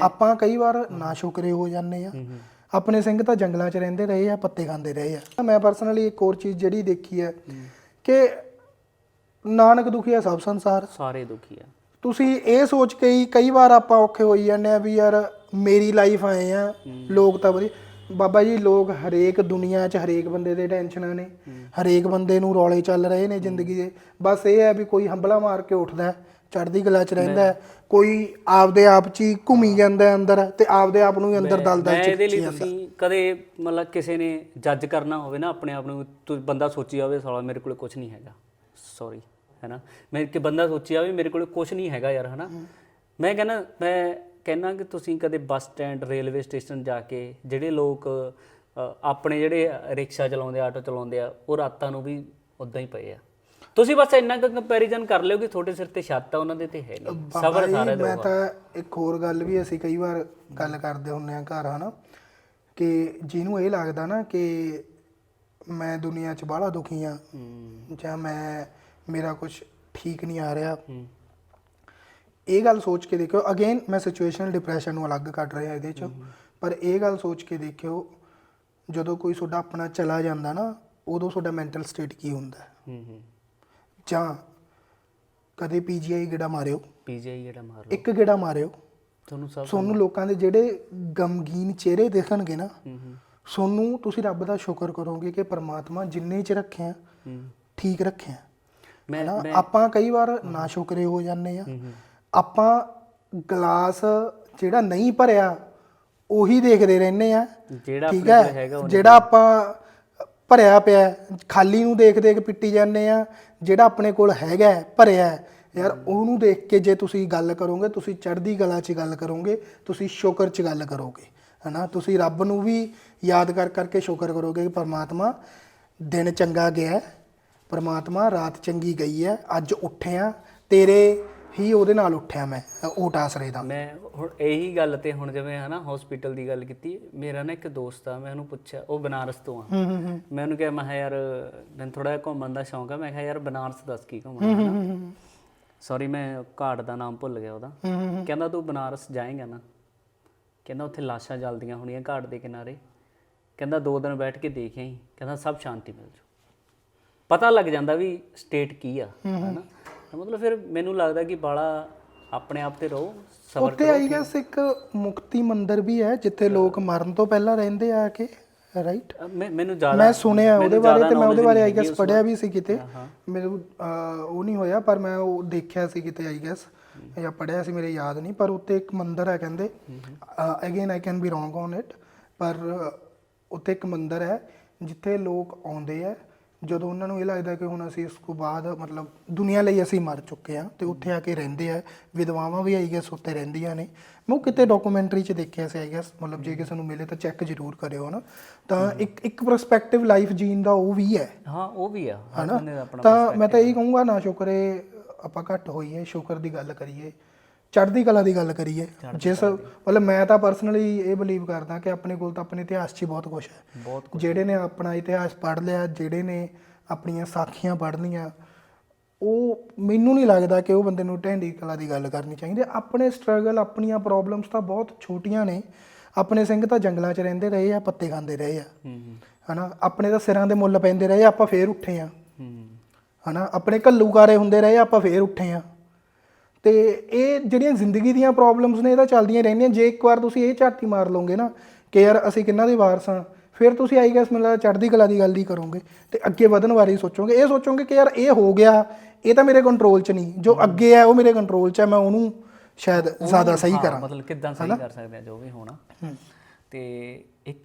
ਆਪਾਂ ਕਈ ਵਾਰ ਨਾ ਸ਼ੁਕਰੇ ਹੋ ਜਾਂਦੇ ਆ। ਆਪਣੇ ਸਿੰਘ ਤਾਂ ਜੰਗਲਾਂ 'ਚ ਰਹਿੰਦੇ ਰਹੇ ਆ ਪੱਤੇ ਖਾਂਦੇ ਰਹੇ ਆ। ਮੈਂ ਪਰਸਨਲੀ ਇੱਕ ਹੋਰ ਚੀਜ਼ ਜਿਹੜੀ ਦੇਖੀ ਹੈ। ਕਿ ਨਾਨਕ ਦੁਖੀਆ ਸਭ ਸੰਸਾਰ। ਸਾਰੇ ਦੁਖੀ ਆ। ਤੁਸੀਂ ਇਹ ਸੋਚ ਕੇ ਹੀ ਕਈ ਵਾਰ ਆਪਾਂ ਔਖੇ ਹੋਈ ਜਾਂਦੇ ਆ ਵੀ ਯਾਰ ਮੇਰੀ ਲਾਈਫ ਆਏ ਆ ਲੋਕ ਤਾਂ ਵਧੀਆ। ਬਾਬਾ ਜੀ ਲੋਕ ਹਰੇਕ ਦੁਨੀਆ 'ਚ ਹਰੇਕ ਬੰਦੇ ਦੇ ਟੈਨਸ਼ਨਾਂ ਨੇ। ਹਰੇਕ ਬੰਦੇ ਨੂੰ ਰੌਲੇ ਚੱਲ ਰਹੇ ਨੇ ਜ਼ਿੰਦਗੀ ਦੇ। ਬਸ ਇਹ ਹੈ ਵੀ ਕੋਈ ਹੰਬਲਾ ਮਾਰ ਕੇ ਉੱਠਦਾ। ਹੈ, ਚੜ੍ਹਦੀ ਕਲਾ 'ਚ ਰਹਿੰਦਾ ਹੈ, ਕੋਈ ਆਪਦੇ ਆਪ 'ਚ ਹੀ ਘੁੰਮੀ ਜਾਂਦਾ ਹੈ ਅੰਦਰ ਤੇ ਆਪਦੇ ਆਪ ਨੂੰ ਹੀ ਅੰਦਰ ਦਲਦਲ ਮੈਂ 'ਚ ਇਹਦੇ ਲਈ ਤੁਸੀਂ ਕਦੇ ਮਤਲਬ ਕਿਸੇ ਨੇ ਜੱਜ ਕਰਨਾ ਹੋਵੇ ਨਾ ਆਪਣੇ ਆਪ ਨੂੰ ਤੂੰ ਬੰਦਾ ਸੋਚੀ ਜਾਵੇ ਸਾਲਾ ਮੇਰੇ ਕੋਲ ਕੁਝ ਨਹੀਂ ਹੈਗਾ। ਸੌਰੀ ਹੈਨਾ ਮੈਂ ਕਿ ਬੰਦਾ ਸੋਚੀ ਜਾਵੇ ਮੇਰੇ ਕੋਲ ਕੁਝ ਨਹੀਂ ਹੈਗਾ ਯਾਰ ਹੈਨਾ ਮੈਂ ਕਹਿੰਦਾ ਮੈਂ ਕਹਿੰਦਾ ਕਿ ਤੁਸੀਂ ਕਦੇ ਬੱਸ ਸਟੈਂਡ ਰੇਲਵੇ ਸਟੇਸ਼ਨ ਜਾ ਕੇ ਜਿਹੜੇ ਲੋਕ ਅ, ਆਪਣੇ ਜਿਹੜੇ ਰਿਕਸ਼ਾ ਚਲਾਉਂਦੇ ਆਟੋ ਚਲਾਉਂਦੇ ਆ ਉਹ ਰਾਤਾਂ ਨੂੰ ਵੀ ਉਦਾਂ ਹੀ ਪਏ ਆ। ਤੁਸੀਂ ਬਸ ਇੰਨਾ ਕੁ ਕੰਪੈਰੀਜ਼ਨ ਕਰ ਲਿਓ ਕਿ ਤੁਹਾਡੇ ਸਿਰ ਤੇ ਛੱਤ ਆ ਉਹਨਾਂ ਦੇ ਤੇ ਹੈ ਨਹੀਂ। ਸਬਰ ਸਾਰੇ ਮੈਂ ਤਾਂ ਇੱਕ ਹੋਰ ਗੱਲ ਵੀ ਅਸੀਂ ਕਈ ਵਾਰ ਗੱਲ ਕਰਦੇ ਹੁੰਨੇ ਆ ਘਰ ਹਨਾ ਕਿ ਜਿਹਨੂੰ ਇਹ ਲੱਗਦਾ ਨਾ ਕਿ ਮੈਂ ਦੁਨੀਆ 'ਚ ਬਾਹਲਾ ਦੁਖੀ ਆ ਜਾਂ ਮੈਂ ਮੇਰਾ ਕੁਝ ਠੀਕ ਨਹੀਂ ਆ ਰਿਹਾ। ਇਹ ਗੱਲ ਸੋਚ ਕੇ ਦੇਖਿਓ ਅਗੇਨ ਮੈਂ ਸਿਚੁਏਸ਼ਨਲ ਡਿਪਰੈਸ਼ਨ ਨੂੰ ਅਲੱਗ ਕੱਢ ਰਿਹਾ ਇਹਦੇ 'ਚ ਪਰ ਇਹ ਗੱਲ ਸੋਚ ਕੇ ਦੇਖਿਓ ਜਦੋਂ ਕੋਈ ਤੁਹਾਡਾ ਆਪਣਾ ਚਲਾ ਜਾਂਦਾ ਨਾ ਉਦੋਂ ਤੁਹਾਡਾ ਮੈਂਟਲ ਸਟੇਟ ਕੀ ਹੁੰਦਾ? ਹੈ? ਹੂੰ ਹੂੰ। ਜਾਂ ਕਦੇ ਪੀਜੀਆਈ ਗੇੜਾ ਮਾਰਿਓ? ਪੀਜੀਆਈ ਜਿਹੜਾ ਮਾਰ ਲਓ। ਇੱਕ ਗੇੜਾ ਮਾਰਿਓ। ਤੁਹਾਨੂੰ ਸਭ ਤੁਹਾਨੂੰ ਲੋਕਾਂ ਦੇ ਜਿਹੜੇ ਗਮਗੀਨ ਚਿਹਰੇ ਦਿਖਣਗੇ ਨਾ ਹੂੰ ਹੂੰ। ਸੋਨੂੰ ਤੁਸੀਂ ਰੱਬ ਦਾ ਸ਼ੁਕਰ ਕਰੋਗੇ ਕਿ ਪਰਮਾਤਮਾ ਜਿੰਨੇ ਚ ਰੱਖਿਆ ਹੂੰ। ਠੀਕ ਰੱਖਿਆ। ਮੈਂ ਹਨਾ? ਮੈਂ ਆਪਾਂ ਕਈ ਵਾਰ ਨਾ ਸ਼ੁਕਰੇ ਹੋ ਜਾਂਦੇ ਆ। ਆਪਾਂ ਗਲਾਸ ਜਿਹੜਾ ਨਹੀਂ ਭਰਿਆ ਉਹੀ ਦੇਖਦੇ ਰਹਿੰਦੇ ਆ। ਜਿਹੜਾ ਠੀਕ ਆਪਣੇ ਕੋਲ ਹੈ? ਹੈਗਾ ਉਹ ਜਿਹੜਾ ਆਪਾਂ ਭਰਿਆ ਪਿਆ ਹੈ, ਖਾਲੀ ਨੂੰ ਦੇਖ ਦੇਖ ਪਿੱਟੀ ਜਾਂਦੇ ਆ। ਜਿਹੜਾ ਆਪਣੇ ਕੋਲ ਹੈਗਾ ਹੈ, ਭਰਿਆ ਹੈ, ਯਾਰ ਉਹਨੂੰ ਦੇਖ ਕੇ ਜੇ ਤੁਸੀਂ ਗੱਲ ਕਰੋਗੇ ਤੁਸੀਂ ਚੜ੍ਹਦੀ ਕਲਾ 'ਚ ਗੱਲ ਕਰੋਗੇ ਤੁਸੀਂ ਸ਼ੁਕਰ 'ਚ ਗੱਲ ਕਰੋਗੇ ਹਨਾ? ਤੁਸੀਂ ਰੱਬ ਨੂੰ ਵੀ ਯਾਦ ਕਰ ਕਰਕੇ ਸ਼ੁਕਰ ਕਰੋਗੇ ਕਿ ਪਰਮਾਤਮਾ ਦਿਨ ਚੰਗਾ ਗਿਆ ਹੈ, ਪਰਮਾਤਮਾ ਰਾਤ ਚੰਗੀ ਗਈ ਹੈ ਅੱਜ ਉੱਠੇ ਉੱਠਿਆ ਤੇਰੇ ਹੀ ਉਹਦੇ ਨਾਲ ਉੱਠਿਆ ਮੈਂ ਓਟ ਆਸਰੇ ਦਾ। ਮੈਂ ਹੁਣ ਇਹੀ ਗੱਲ ਤੇ ਹੁਣ ਜਿਵੇਂ ਹਨਾ ਹਸਪੀਟਲ ਦੀ ਗੱਲ ਕੀਤੀ ਮੇਰਾ ਨਾ ਇੱਕ ਦੋਸਤ ਆ ਮੈਂ ਉਹਨੂੰ ਪੁੱਛਿਆ ਉਹ ਬਨਾਰਸ ਤੋਂ ਆ। ਹੂੰ ਹੂੰ ਹੂੰ। ਮੈਂ ਉਹਨੂੰ ਕਿਹਾ ਮੈਂ ਯਾਰ ਮੈਨੂੰ ਥੋੜਾ ਘੁੰਮਣ ਦਾ ਸ਼ੌਂਕ ਆ। ਮੈਂ ਕਿਹਾ ਯਾਰ ਬਨਾਰਸ ਦੱਸ ਕੀ ਘੁੰਮਣਾ ਸੌਰੀ ਮੈਂ ਘਾਟ ਦਾ ਨਾਮ ਭੁੱਲ ਗਿਆ ਉਹਦਾ। ਹੂੰ ਹੂੰ ਕਹਿੰਦਾ ਤੂੰ ਬਨਾਰਸ ਜਾਏਂਗਾ ਨਾ? ਕਹਿੰਦਾ ਉੱਥੇ ਲਾਸ਼ਾਂ ਜਲਦੀਆਂ ਹੋਣੀਆਂ ਘਾਟ ਦੇ ਕਿਨਾਰੇ। ਕਹਿੰਦਾ ਦੋ ਦਿਨ ਬੈਠ ਕੇ ਦੇਖ ਆਈ ਕਹਿੰਦਾ ਸਭ ਸ਼ਾਂਤੀ ਮਿਲ ਜੂ। ਪਤਾ ਲੱਗ ਜਾਂਦਾ ਵੀ ਸਟੇਟ ਕੀ ਆ ਹਨਾ? ਮਤਲਬ ਫਿਰ ਮੈਨੂੰ ਲੱਗਦਾ ਕਿ ਬਾਲਾ ਆਪਣੇ ਆਪ ਤੇ ਰਹੋ ਸਬਰ ਉੱਥੇ ਆਈ ਗੈਸ ਇੱਕ ਮੁਕਤੀ ਮੰਦਿਰ ਵੀ ਹੈ ਜਿੱਥੇ ਲੋਕ ਮਰਨ ਤੋਂ ਪਹਿਲਾਂ ਰਹਿੰਦੇ ਆ ਕੇ ਰਾਈਟ ਮੈਨੂੰ ਜ਼ਿਆਦਾ ਮੈਂ ਸੁਣਿਆ ਉਹਦੇ ਬਾਰੇ ਤੇ ਮੈਂ ਉਹਦੇ ਬਾਰੇ ਆਈ ਗੈਸ ਪੜਿਆ ਵੀ ਸੀ ਕਿਤੇ। ਮੈਨੂੰ ਉਹ ਨਹੀਂ ਹੋਇਆ ਪਰ ਮੈਂ ਉਹ ਦੇਖਿਆ ਸੀ ਕਿਤੇ ਆਈ ਗੈਸ। ਜਾਂ ਪੜਿਆ ਸੀ ਮੇਰੇ ਯਾਦ ਨਹੀਂ ਪਰ ਉੱਤੇ ਇੱਕ ਮੰਦਿਰ ਹੈ ਕਹਿੰਦੇ। Again I can be wrong on it ਪਰ ਉੱਥੇ ਇੱਕ ਮੰਦਿਰ ਹੈ ਜਿੱਥੇ ਲੋਕ ਆਉਂਦੇ ਆ ਜਦੋਂ ਉਹਨਾਂ ਨੂੰ ਇਹ ਲੱਗਦਾ ਕਿ ਹੁਣ ਅਸੀਂ ਇਸ ਤੋਂ ਬਾਅਦ ਮਤਲਬ ਦੁਨੀਆ ਲਈ ਅਸੀਂ ਮਰ ਚੁੱਕੇ ਆ ਤੇ ਉੱਥੇ ਆ ਕੇ ਰਹਿੰਦੇ ਆ ਵਿਧਵਾਵਾਂ ਵੀ ਆਈ ਗੈਸ ਉੱਤੇ ਰਹਿੰਦੀਆਂ ਨੇ। ਮੈਂ ਉਹ ਕਿਤੇ ਡਾਕੂਮੈਂਟਰੀ 'ਚ ਦੇਖਿਆ ਸੀ ਆਈ ਗੈਸ ਮਤਲਬ ਜੇ ਕਿਸੇ ਨੂੰ ਮਿਲੇ ਤਾਂ ਚੈੱਕ ਜ਼ਰੂਰ ਕਰਿਓ ਨਾ ਤਾਂ ਇੱਕ ਇੱਕ ਪਰਸਪੈਕਟਿਵ ਲਾਈਫ ਜੀਣ ਦਾ ਉਹ ਵੀ ਹੈ। ਹਾਂ ਉਹ ਵੀ ਆ। ਹਰ ਹਨਾ? ਬੰਦੇ ਦਾ ਆਪਣਾ ਤਾਂ ਮੈਂ ਤਾਂ ਇਹੀ ਕਹੂੰਗਾ ਨਾ ਸ਼ੁਕਰੇ ਆਪਾਂ ਘੱਟ ਹੋਈਏ ਸ਼ੁਕਰ ਦੀ ਗੱਲ ਕਰੀਏ। ਚੜ੍ਹਦੀ ਕਲਾ ਦੀ ਗੱਲ ਕਰੀਏ। ਜਿਸ ਮਤਲਬ ਮੈਂ ਤਾਂ ਪਰਸਨਲੀ ਇਹ ਬਲੀਵ ਕਰਦਾ ਕਿ ਆਪਣੇ ਕੋਲ ਤਾਂ ਆਪਣੇ ਇਤਿਹਾਸ 'ਚ ਹੀ ਬਹੁਤ ਕੁਝ ਹੈ। ਜਿਹੜੇ ਨੇ ਆਪਣਾ ਇਤਿਹਾਸ ਪੜ੍ਹ ਲਿਆ ਜਿਹੜੇ ਨੇ ਆਪਣੀਆਂ ਸਾਖੀਆਂ ਪੜ੍ਹ ਲਈਆਂ ਉਹ ਮੈਨੂੰ ਨਹੀਂ ਲੱਗਦਾ ਕਿ ਉਹ ਬੰਦੇ ਨੂੰ ਢਹਿੰਡੀ ਕਲਾ ਦੀ ਗੱਲ ਕਰਨੀ ਚਾਹੀਦੀ। ਆਪਣੇ ਸਟਰਗਲ ਆਪਣੀਆਂ ਪ੍ਰੋਬਲਮਸ ਤਾਂ ਬਹੁਤ ਛੋਟੀਆਂ ਨੇ। ਆਪਣੇ ਸਿੰਘ ਤਾਂ ਜੰਗਲਾਂ 'ਚ ਰਹਿੰਦੇ ਰਹੇ ਆ ਪੱਤੇ ਖਾਂਦੇ ਰਹੇ ਆ। ਹਨਾ ਆਪਣੇ ਤਾਂ ਸਿਰਾਂ ਦੇ ਮੁੱਲ ਪੈਂਦੇ ਰਹੇ ਆਪਾਂ ਫੇਰ ਉੱਠੇ ਆ। ਹੂੰ। ਹਨਾ ਆਪਣੇ ਘੱਲੂਕਾਰੇ ਹੁੰਦੇ ਰਹੇ ਆਪਾਂ ਫੇਰ ਉੱਠੇ ਆ। ਤੇ ਇਹ ਜਿਹੜੀਆਂ ਜ਼ਿੰਦਗੀ ਦੀਆਂ ਪ੍ਰੋਬਲਮਸ ਨੇ ਇਹ ਤਾਂ ਚੱਲਦੀਆਂ ਰਹਿੰਦੀਆਂ। ਜੇ ਇੱਕ ਵਾਰ ਤੁਸੀਂ ਇਹ ਝਾਤੀ ਮਾਰ ਲਓਗੇ ਨਾ ਕਿ ਯਾਰ ਅਸੀਂ ਕਿੰਨਾ ਦੇ ਵਾਰਸ ਹਾਂ ਫਿਰ ਤੁਸੀਂ ਆਈ ਗੈਸ ਮੈਨੂੰ ਚੜ੍ਹਦੀ ਕਲਾ ਦੀ ਗੱਲ ਹੀ ਕਰੋਗੇ ਤੇ ਅੱਗੇ ਵਧਣ ਬਾਰੇ ਸੋਚੋਗੇ। ਇਹ ਸੋਚੋਗੇ ਕਿ ਯਾਰ ਇਹ ਹੋ ਗਿਆ ਇਹ ਤਾਂ ਮੇਰੇ ਕੰਟਰੋਲ 'ਚ ਨਹੀਂ। ਜੋ ਅੱਗੇ ਹੈ ਉਹ ਮੇਰੇ ਕੰਟਰੋਲ 'ਚ ਹੈ ਮੈਂ ਉਹਨੂੰ ਸ਼ਾਇਦ ਜ਼ਿਆਦਾ ਸਹੀ ਕਰਾਂ। ਮਤਲਬ ਕਿੱਦਾਂ ਸਹੀ ਕਰ ਸਕਦੇ ਆ ਜੋ ਵੀ ਹੋਣਾ। ਤੇ ਇੱਕ